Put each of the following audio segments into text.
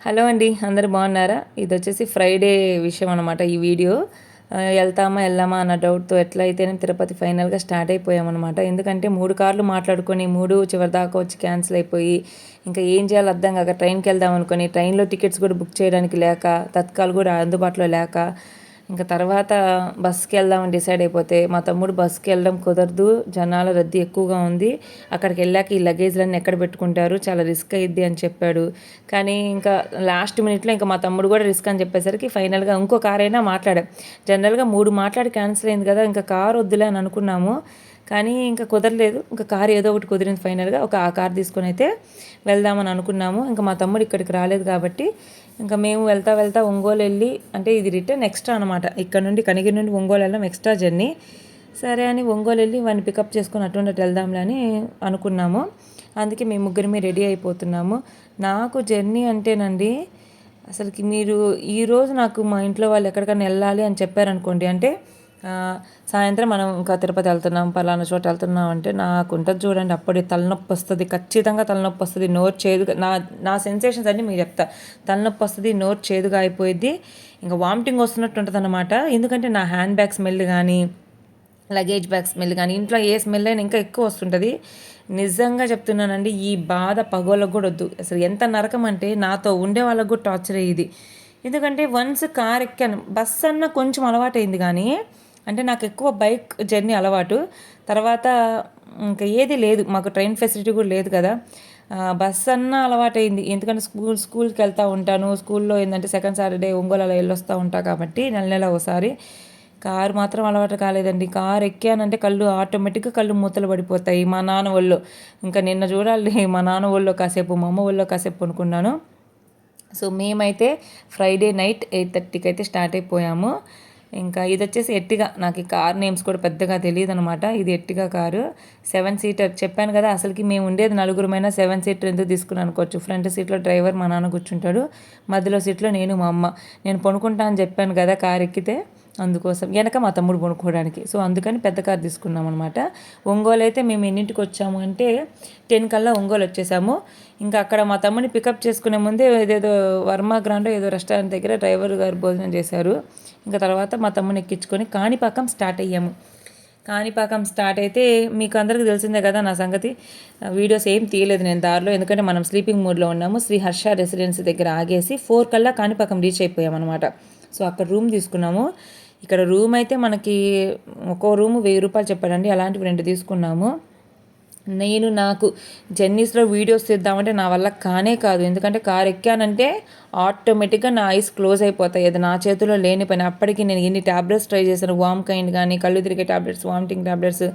Hello అండి అందరు బాగున్నారా? ఇది వచ్చేసి ఫ్రైడే విషయం అనమాట ఈ వీడియో. వెళ్తామా వెళ్ళామా అన్న డౌట్తో ఎట్లా అయితేనే తిరుపతి ఫైనల్గా స్టార్ట్ అయిపోయామన్నమాట. ఎందుకంటే మూడు కార్లు మాట్లాడుకొని మూడు చివరి దాకా వచ్చి క్యాన్సిల్ అయిపోయి ఇంకా ఏం చేయాలో అర్థం కాక ట్రైన్కి వెళ్దాం అనుకొని ట్రైన్లో టికెట్స్ కూడా బుక్ చేయడానికి లేక తత్కాలు కూడా అందుబాటులో లేక ఇంకా తర్వాత బస్కి వెళ్దామని డిసైడ్ అయిపోతే మా తమ్ముడు బస్కి వెళ్ళడం కుదరదు జనాల రద్దీ ఎక్కువగా ఉంది. అక్కడికి వెళ్ళాక ఈ లగేజ్లన్నీ ఎక్కడ పెట్టుకుంటారు చాలా రిస్క్ అయ్యిద్ది అని చెప్పాడు. కానీ ఇంకా లాస్ట్ మినిట్లో ఇంకా మా తమ్ముడు కూడా రిస్క్ అని చెప్పేసరికి ఫైనల్గా ఇంకో కార్ అయినా మాట్లాడాం. జనరల్గా మూడు మాట్లాడి క్యాన్సిల్ అయింది కదా ఇంకా కార్ వద్దులే అని అనుకున్నాము. కానీ ఇంకా కుదరలేదు ఇంకా కార్ ఏదో ఒకటి కుదిరింది ఫైనల్గా ఒక ఆ కార్ తీసుకొని అయితే వెళ్దామని అనుకున్నాము. ఇంకా మా తమ్ముడు ఇక్కడికి రాలేదు కాబట్టి ఇంకా మేము వెళ్తా వెళ్తా ఒంగోలు వెళ్ళి అంటే ఇది రిటర్న్ ఎక్స్ట్రా అనమాట ఇక్కడ నుండి కనిగిరి నుండి ఒంగోలు వెళ్ళడం ఎక్స్ట్రా జర్నీ. సరే అని ఒంగోలు వెళ్ళి వాడిని పికప్ చేసుకొని అటువంటి వెళ్దాంలే అని అనుకున్నాము. అందుకే మేము ముగ్గురమే రెడీ అయిపోతున్నాము. నాకు జర్నీ అంటేనండి అసలుకి మీరు ఈరోజు నాకు మా ఇంట్లో వాళ్ళు ఎక్కడికైనా వెళ్ళాలి అని చెప్పారనుకోండి అంటే సాయంత్రం మనం ఇంకా తిరుపతి వెళ్తున్నాం పలానా చోట వెళ్తున్నాం అంటే నాకు ఉంటుంది చూడండి అప్పుడే తలనొప్పి వస్తుంది ఖచ్చితంగా తలనొప్పి వస్తుంది నోరు చేదుగా నా నా సెన్సేషన్స్ అన్నీ మీకు చెప్తా. తలనొప్పి వస్తుంది నోరు చేదుగా అయిపోయింది ఇంకా వామిటింగ్ వస్తున్నట్టు ఉంటుంది అనమాట ఎందుకంటే నా హ్యాండ్ బ్యాగ్ స్మెల్ కానీ లగేజ్ బ్యాగ్ స్మెల్ కానీ ఇంట్లో ఏ స్మెల్ అయినా ఇంకా ఎక్కువ వస్తుంటుంది. నిజంగా చెప్తున్నానండి ఈ బాధ పగోళ్ళకు కూడా వద్దు. అసలు ఎంత నరకం అంటే నాతో ఉండే వాళ్ళకు కూడా టార్చర్ అయ్యేది. ఎందుకంటే వన్స్ కార్ ఎక్కాను బస్ అన్న కొంచెం అలవాటైంది కానీ అంటే నాకు ఎక్కువ బైక్ జర్నీ అలవాటు. తర్వాత ఇంకా ఏది లేదు. మాకు ట్రైన్ ఫెసిలిటీ కూడా లేదు కదా. బస్ అన్న అలవాటైంది. ఎందుకంటే స్కూల్ స్కూల్కి వెళ్తూ ఉంటాను. స్కూల్లో ఏంటంటే సెకండ్ సాటర్డే ఒంగోలు అలా వెళ్ళొస్తూ ఉంటా కాబట్టి నెల నెల ఒకసారి కారు మాత్రం అలవాటు కాలేదండి. కారు ఎక్కానంటే కళ్ళు ఆటోమేటిక్గా కళ్ళు మూతలు పడిపోతాయి. మా నాన్న వాళ్ళు ఇంకా నిన్న చూడాలి. మా నాన్న వాళ్ళు కాసేపు మా అమ్మ వాళ్ళు కాసేపు అనుకున్నాను సో మేమైతే ఫ్రైడే నైట్ ఎయిట్ థర్టీకి అయితే స్టార్ట్ అయిపోయాము. ఇంకా ఇది వచ్చేసి ఎట్టిగా నాకు ఈ కార్ నేమ్స్ కూడా పెద్దగా తెలియదు అనమాట ఇది ఎట్టిగా కారు? Seven seater. చెప్పాను కదా అసలుకి మేము ఉండేది నలుగురమైనా సెవెన్ సీటర్ ఎందుకు తీసుకుని అనుకోవచ్చు. ఫ్రంట్ సీట్లో డ్రైవర్ మా నాన్న కూర్చుంటాడు. మధ్యలో సీట్లో నేను మా అమ్మ. నేను పనుకుంటా అని చెప్పాను కదా కార్ ఎక్కితే అందుకోసం. వెనక మా తమ్ముడు కొనుక్కోవడానికి సో అందుకని పెద్ద కార్ తీసుకున్నాం అనమాట ఒంగోలు అయితే మేము ఎన్నింటికి వచ్చాము అంటే టెన్ కల్లా ఒంగోలు వచ్చేసాము. ఇంకా అక్కడ మా తమ్ముని పికప్ చేసుకునే ముందే ఏదేదో వర్మ గ్రాండ్ ఏదో రెస్టారెంట్ దగ్గర డ్రైవర్ గారు భోజనం చేశారు. ఇంకా తర్వాత మా తమ్ముని ఎక్కించుకొని కాణిపాకం స్టార్ట్ అయ్యాము. కాణిపాకం స్టార్ట్ అయితే మీకు అందరికీ తెలిసిందే కదా నా సంగతి. వీడియోస్ ఏం తీయలేదు నేను దారిలో ఎందుకంటే మనం స్లీపింగ్ మూడ్లో ఉన్నాము. శ్రీ హర్ష రెసిడెన్సీ దగ్గర ఆగేసి ఫోర్ కల్లా కాణిపాకం రీచ్ అయిపోయామన్నమాట. అనమాట సో అక్కడ రూమ్ తీసుకున్నాము. ఇక్కడ రూమ్ అయితే మనకి ఒక్కో రూమ్ వెయ్యి రూపాయలు చెప్పాడండి. అలాంటివి రెండు తీసుకున్నాము. నేను నాకు జర్నీస్లో వీడియోస్ తీద్దామంటే నా వల్ల కానే కాదు. ఎందుకంటే కార్ ఎక్కానంటే ఆటోమేటిక్గా నా ఐస్ క్లోజ్ అయిపోతాయి. అది నా చేతిలో లేని పని. అప్పటికి నేను ఎన్ని ట్యాబ్లెట్స్ ట్రై చేశాను? వామ్ కైండ్ కానీ కళ్ళు తిరిగే ట్యాబ్లెట్స్ వామిటింగ్ ట్యాబ్లెట్స్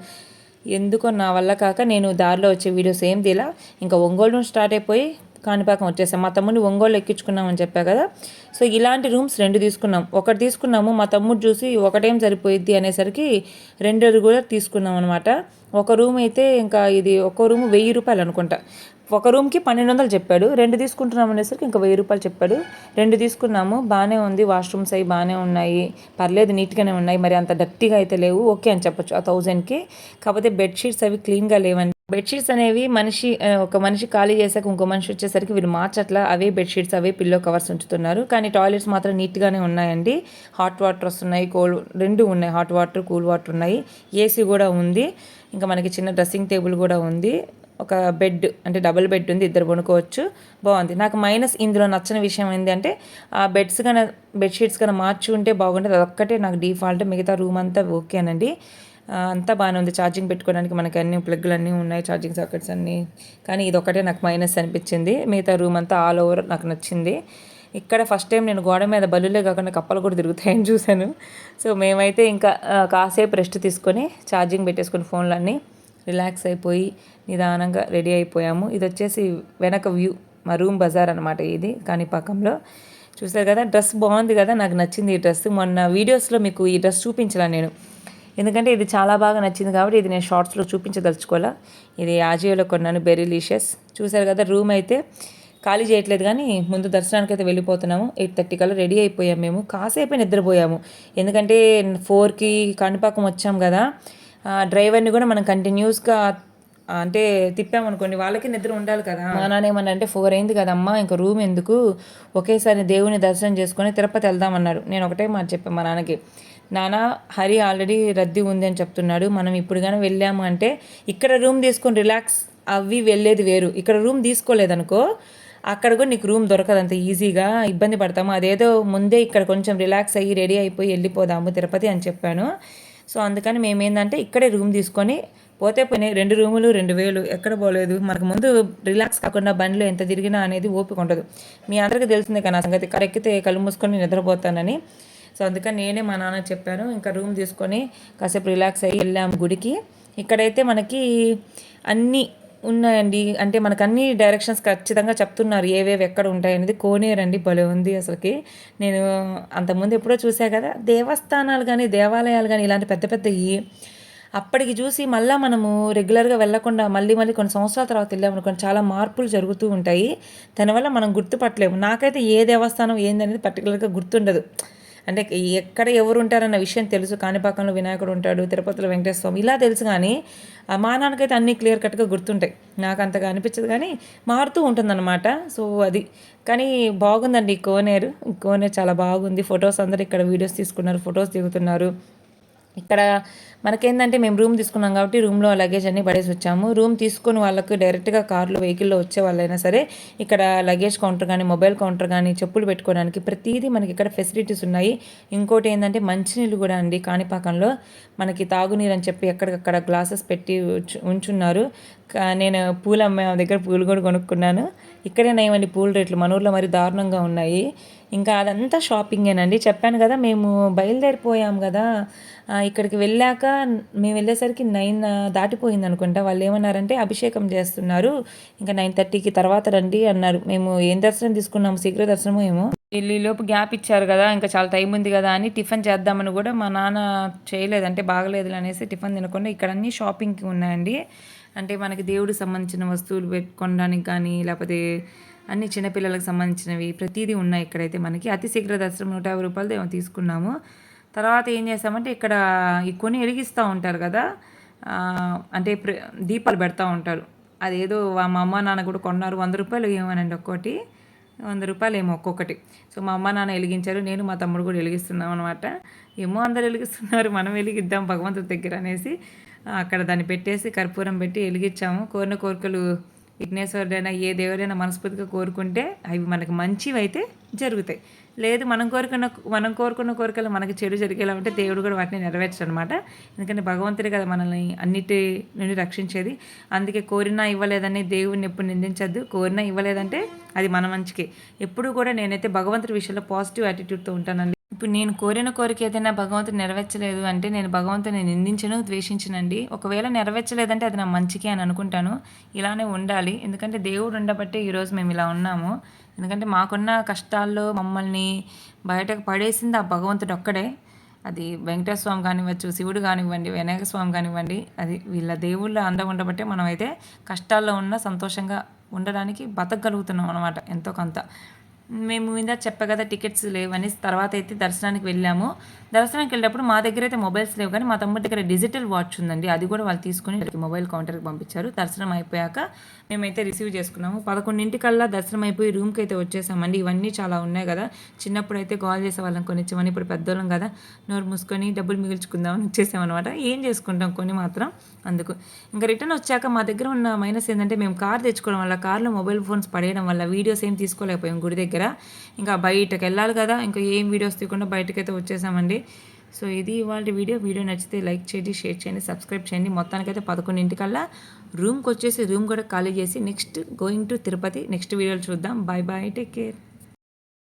ఎందుకో నా వల్ల కాక నేను దారిలో వచ్చే వీడియోస్ ఏం తీలా ఇంకా ఒంగోలు నుంచి స్టార్ట్ అయిపోయి కాణిపాకం వచ్చేసాం. మా తమ్ముడిని ఒంగోలు ఎక్కించుకున్నామని చెప్పా కదా. సో ఇలాంటి రూమ్స్ రెండు తీసుకున్నాం. ఒకటి తీసుకున్నాము మా తమ్ముడు చూసి ఒకటేం సరిపోయిద్ది అనేసరికి రెండు కూడా తీసుకున్నాం అనమాట ఒక రూమ్ అయితే ఇంకా ఇది ఒక రూమ్ వెయ్యి రూపాయలు అనుకుంటా. ఒక రూమ్కి పన్నెండు వందలు చెప్పాడు. రెండు తీసుకుంటున్నాం అనేసరికి ఇంకా వెయ్యి రూపాయలు చెప్పాడు. రెండు తీసుకున్నాము బాగానే ఉంది. వాష్రూమ్స్ అవి బాగానే ఉన్నాయి. పర్లేదు నీట్గానే ఉన్నాయి. మరి అంత డర్టీగా అయితే లేవు. ఓకే అని చెప్పొచ్చు. ఆ థౌజండ్కి. కాకపోతే బెడ్షీట్స్ అవి క్లీన్గా లేవండి బెడ్షీట్స్ అనేవి మనిషి ఒక మనిషి ఖాళీ చేశాక ఇంకో మనిషి వచ్చేసరికి వీళ్ళు మార్చట్లా అవే బెడ్షీట్స్ అవే పిల్లో కవర్స్ ఉంచుతున్నారు. కానీ టాయిలెట్స్ మాత్రం నీట్గానే ఉన్నాయండి. హాట్ వాటర్ వస్తున్నాయి కోల్డ్ రెండు ఉన్నాయి. హాట్ వాటర్ కూల్ వాటర్ ఉన్నాయి. ఏసీ కూడా ఉంది. ఇంకా మనకి చిన్న డ్రెస్సింగ్ టేబుల్ కూడా ఉంది. ఒక బెడ్ అంటే డబుల్ బెడ్ ఉంది. ఇద్దరు పడుకోవచ్చు. బాగుంది. నాకు మైనస్ ఇందులో నచ్చని విషయం ఏంటంటే ఆ బెడ్స్ కన్నా బెడ్షీట్స్ కన్నా మార్చి ఉంటే బాగుంటుంది అదొక్కటే నాకు డిఫాల్ట్. మిగతా రూమ్ అంతా ఓకేనండి. అంతా బాగానే ఉంది. ఛార్జింగ్ పెట్టుకోవడానికి మనకి అన్ని ప్లగ్లు అన్నీ ఉన్నాయి ఛార్జింగ్ సాకెట్స్ అన్నీ. కానీ ఇది ఒకటే నాకు మైనస్ అనిపించింది. మిగతా రూమ్ అంతా ఆల్ ఓవర్ నాకు నచ్చింది. ఇక్కడ ఫస్ట్ టైం నేను గోడ మీద బల్లులే కాకుండా కప్పలు కూడా తిరుగుతాయని చూశాను. సో మేమైతే ఇంకా కాసేపు రెస్ట్ తీసుకొని ఛార్జింగ్ పెట్టేసుకుని ఫోన్లన్నీ రిలాక్స్ అయిపోయి నిదానంగా రెడీ అయిపోయాము. ఇది వచ్చేసి వెనక వ్యూ మా రూమ్ బజార్ అనమాట ఇది కాణిపాకంలో. చూసారు కదా డ్రెస్ బాగుంది కదా నాకు నచ్చింది ఈ డ్రెస్ మొన్న వీడియోస్లో మీకు ఈ డ్రెస్ చూపించలా నేను. ఎందుకంటే ఇది చాలా బాగా నచ్చింది కాబట్టి ఇది నేను షార్ట్స్లో చూపించదలుచుకోవాలా. ఇది ఆజియోలో కొన్నాను బెరీలీషియస్ చూసారు కదా రూమ్ అయితే ఖాళీ చేయట్లేదు కానీ ముందు దర్శనానికి అయితే వెళ్ళిపోతున్నాము. ఎయిట్ థర్టీ కల్లా రెడీ అయిపోయాము మేము. కాసేపే నిద్రపోయాము. ఎందుకంటే ఫోర్కి కాణిపాకం వచ్చాం కదా. డ్రైవర్ని కూడా మనం కంటిన్యూస్గా అంటే తిప్పామనుకోండి వాళ్ళకి నిద్ర ఉండాలి కదా. మా నాన్న ఏమన్నా అంటే ఫోర్ అయింది కదమ్మా ఇంకా రూమ్ ఎందుకు? ఒకేసారి దేవుని దర్శనం చేసుకొని తిరుపతి వెళ్దామన్నారు. నేను ఒకటే మాట చెప్పాను మా నాన్నకి. నానా హరి ఆల్రెడీ రద్దీ ఉంది అని చెప్తున్నాడు. మనం ఇప్పుడు కానీ వెళ్ళాము అంటే ఇక్కడ రూమ్ తీసుకొని రిలాక్స్ అవి వెళ్ళేది వేరు. ఇక్కడ రూమ్ తీసుకోలేదనుకో అక్కడ కూడా నీకు రూమ్ దొరకదు అంత ఈజీగా. ఇబ్బంది పడతాము. అదేదో ముందే ఇక్కడ కొంచెం రిలాక్స్ అయ్యి రెడీ అయిపోయి వెళ్ళిపోదాము తిరుపతి అని చెప్పాను. సో అందుకని మేమేందంటే ఇక్కడే రూమ్ తీసుకొని పోతే పోయినాయి. రెండు రూములు రెండు వేలు. ఎక్కడ పోలేదు. మనకు ముందు రిలాక్స్ కాకుండా బండిలో ఎంత తిరిగినా అనేది ఓపిక ఉండదు. మీ అందరికీ తెలిసిందే కదా సంగతి. కరెక్కితే కళ్ళు మూసుకొని నిద్రపోతానని. సో అందుకని నేనే మా నాన్న చెప్పాను ఇంకా రూమ్ తీసుకొని కాసేపు రిలాక్స్ అయ్యి వెళ్ళాము గుడికి. ఇక్కడైతే మనకి అన్నీ ఉన్నాయండి అంటే మనకు అన్ని డైరెక్షన్స్ ఖచ్చితంగా చెప్తున్నారు ఏవేవి ఎక్కడ ఉంటాయనేది కోనేరండి భలే ఉంది అసలుకి. నేను అంతకుముందు ఎప్పుడో చూసా కదా దేవస్థానాలు కానీ దేవాలయాలు కానీ ఇలాంటి పెద్ద పెద్దవి అప్పటికి చూసి మళ్ళీ మనము రెగ్యులర్గా వెళ్ళకుండా మళ్ళీ మళ్ళీ కొన్ని సంవత్సరాల తర్వాత వెళ్ళామనుకోండి చాలా మార్పులు జరుగుతూ ఉంటాయి. దానివల్ల మనం గుర్తుపట్టలేము. నాకైతే ఏ దేవస్థానం ఏందనేది పర్టికులర్గా గుర్తుండదు. అంటే ఎక్కడ ఎవరు ఉంటారన్న విషయం తెలుసు. కాణిపాకంలో వినాయకుడు ఉంటాడు తిరుపతిలో వెంకటేశ్వర స్వామి ఇలా తెలుసు కానీ మా నాన్నకైతే అన్నీ క్లియర్ కట్గా గుర్తుంటాయి. నాకు అంతగా అనిపించదు కానీ మారుతూ ఉంటుందన్నమాట. సో అది. కానీ బాగుందండి ఈ కోనేరు. కోనేరు చాలా బాగుంది. ఫొటోస్ అందరు ఇక్కడ వీడియోస్ తీసుకున్నారు ఫొటోస్ దిగుతున్నారు. ఇక్కడ మనకేంటంటే మేము రూమ్ తీసుకున్నాం కాబట్టి రూమ్లో లగేజ్ అన్ని పడేసి వచ్చాము. రూమ్ తీసుకుని వాళ్ళకు డైరెక్ట్గా కార్లో వెహికల్లో వచ్చే వాళ్ళైనా సరే ఇక్కడ లగేజ్ కౌంటర్ కానీ మొబైల్ కౌంటర్ కానీ చెప్పులు పెట్టుకోవడానికి ప్రతిదీ మనకి ఇక్కడ ఫెసిలిటీస్ ఉన్నాయి. ఇంకోటి ఏంటంటే మంచినీళ్ళు కూడా అండి కాణిపాకంలో. మనకి తాగునీరు అని చెప్పి ఎక్కడికక్కడ గ్లాసెస్ పెట్టి ఉంచున్నారు. నేను పూలు అమ్మే దగ్గర పూలు కూడా కొనుక్కున్నాను. ఇక్కడే నయమండి పూల రేట్లు? మన ఊర్లో మరి దారుణంగా ఉన్నాయి. ఇంకా అదంతా షాపింగేనండి. చెప్పాను కదా మేము బయలుదేరిపోయాం కదా. ఇక్కడికి వెళ్ళాక మేము వెళ్ళేసరికి నైన్ దాటిపోయింది అనుకుంటా వాళ్ళు ఏమన్నారంటే అభిషేకం చేస్తున్నారు. ఇంకా నైన్ థర్టీకి తర్వాత రండి అన్నారు. మేము ఏం దర్శనం తీసుకున్నాము? శీఘ్ర దర్శనము ఏమో? లోపు గ్యాప్ ఇచ్చారు కదా ఇంకా చాలా టైం ఉంది కదా అని టిఫిన్ చేద్దామని కూడా మా నాన్న చేయలేదు. అంటే బాగలేదు అనేసి టిఫిన్ తినకుండా ఇక్కడ అన్ని షాపింగ్కి ఉన్నాయండి. అంటే మనకి దేవుడికి సంబంధించిన వస్తువులు పెట్టుకోవడానికి కానీ లేకపోతే అన్ని చిన్నపిల్లలకు సంబంధించినవి ప్రతిదీ ఉన్నాయి ఇక్కడైతే మనకి. అతి శీఘ్ర దర్శనం నూట యాభై రూపాయలు ఏమో తీసుకున్నాము. తర్వాత ఏం చేస్తామంటే ఇక్కడ కొన్ని వెలిగిస్తూ ఉంటారు కదా అంటే దీపాలు పెడతా ఉంటారు. అదేదో మా అమ్మ నాన్న కూడా కొన్నారు వంద రూపాయలు ఏమోనండి ఒక్కోటి వంద రూపాయలు ఏమో ఒక్కొక్కటి. సో మా అమ్మ నాన్న వెలిగించారు నేను మా తమ్ముడు కూడా వెలిగిస్తున్నాం అనమాట ఏమో అందరు వెలిగిస్తున్నారు మనం వెలిగిద్దాం భగవంతుడి దగ్గర అనేసి అక్కడ దాన్ని పెట్టేసి కర్పూరం పెట్టి వెలిగించాము కోరిన కోరికలు విఘ్నేశ్వరుడైనా ఏ దేవుడైనా మనస్ఫూర్తిగా కోరుకుంటే అవి మనకు మంచివి అయితే జరుగుతాయి. లేదు మనం కోరుకున్న మనం కోరుకున్న కోరికలు మనకి చెడు జరిగేలా ఉంటే దేవుడు కూడా వాటిని నెరవేర్చు అనమాట ఎందుకంటే భగవంతుడే కదా మనల్ని అన్నిటి నుండి రక్షించేది. అందుకే కోరినా ఇవ్వలేదని దేవుడిని ఎప్పుడు నిందించద్దు. కోరినా ఇవ్వలేదంటే అది మన మంచికే. ఎప్పుడు కూడా నేనైతే భగవంతుడి విషయంలో పాజిటివ్ యాటిట్యూడ్తో ఉంటానండి. ఇప్పుడు నేను కోరిన కోరిక ఏదైనా భగవంతుడు నెరవేర్చలేదు అంటే నేను భగవంతుని నిందించను ద్వేషించనండి. ఒకవేళ నెరవేర్చలేదంటే అది నా మంచికే అని అనుకుంటాను. ఇలానే ఉండాలి. ఎందుకంటే దేవుడు ఉండబట్టే ఈరోజు మేము ఇలా ఉన్నాము. ఎందుకంటే మాకున్న కష్టాల్లో మమ్మల్ని బయటకు పడేసింది ఆ భగవంతుడు ఒక్కడే. అది వెంకటేశ్వర స్వామి కానివ్వచ్చు శివుడు కానివ్వండి వినాయక స్వామి కానివ్వండి అది వీళ్ళ దేవుళ్ళ అందం ఉండబట్టే మనమైతే కష్టాల్లో ఉన్న సంతోషంగా ఉండడానికి బతకగలుగుతున్నాం అనమాట ఎంతో కొంత. మేము మీద చెప్పా కదా టికెట్స్ లేవని తర్వాత అయితే దర్శనానికి వెళ్ళాము. దర్శనానికి వెళ్ళేటప్పుడు మా దగ్గర అయితే మొబైల్స్ లేవు కానీ మా తమ్ముడి దగ్గర డిజిటల్ వాచ్ ఉందండి. అది కూడా వాళ్ళు తీసుకుని మొబైల్ కౌంటర్కి పంపించారు. దర్శనం అయిపోయాక మేమైతే రిసీవ్ చేసుకున్నాము. పదకొండింటికల్లా దర్శనం అయిపోయి రూమ్కి అయితే వచ్చేసామండి. ఇవన్నీ చాలా ఉన్నాయి కదా. చిన్నప్పుడు అయితే కాల్ చేసే వాళ్ళం కొనిచ్చామని ఇప్పుడు పెద్దోళ్ళం కదా. నోరు మూసుకొని డబ్బులు మిగిల్చుకుందామని వచ్చేసామన్నమాట. ఏం చేసుకుంటాం కొన్ని మాత్రం? అందుకు. ఇంకా రిటర్న్ వచ్చాక మా దగ్గర ఉన్న మైనస్ ఏంటంటే మేము కార్ తెచ్చుకోవడం వల్ల కార్లో మొబైల్ ఫోన్స్ పడేయడం వల్ల వీడియోస్ ఏం తీసుకోలేకపోయాం. గుడి దగ్గర దగ్గర. ఇంకా బయటకు వెళ్ళాలి కదా ఇంకా ఏం వీడియోస్ తీయకుండా బయటకైతే వచ్చేసామండి. సో ఇది ఇవాళ వీడియో. వీడియో నచ్చితే లైక్ చేయండి షేర్ చేయండి సబ్స్క్రైబ్ చేయండి. మొత్తానికైతే పదకొండింటికల్లా రూమ్కి వచ్చేసి రూమ్ కూడా ఖాళీ చేసి next going to Tirupati. Next వీడియోలు చూద్దాం. Bye bye take care.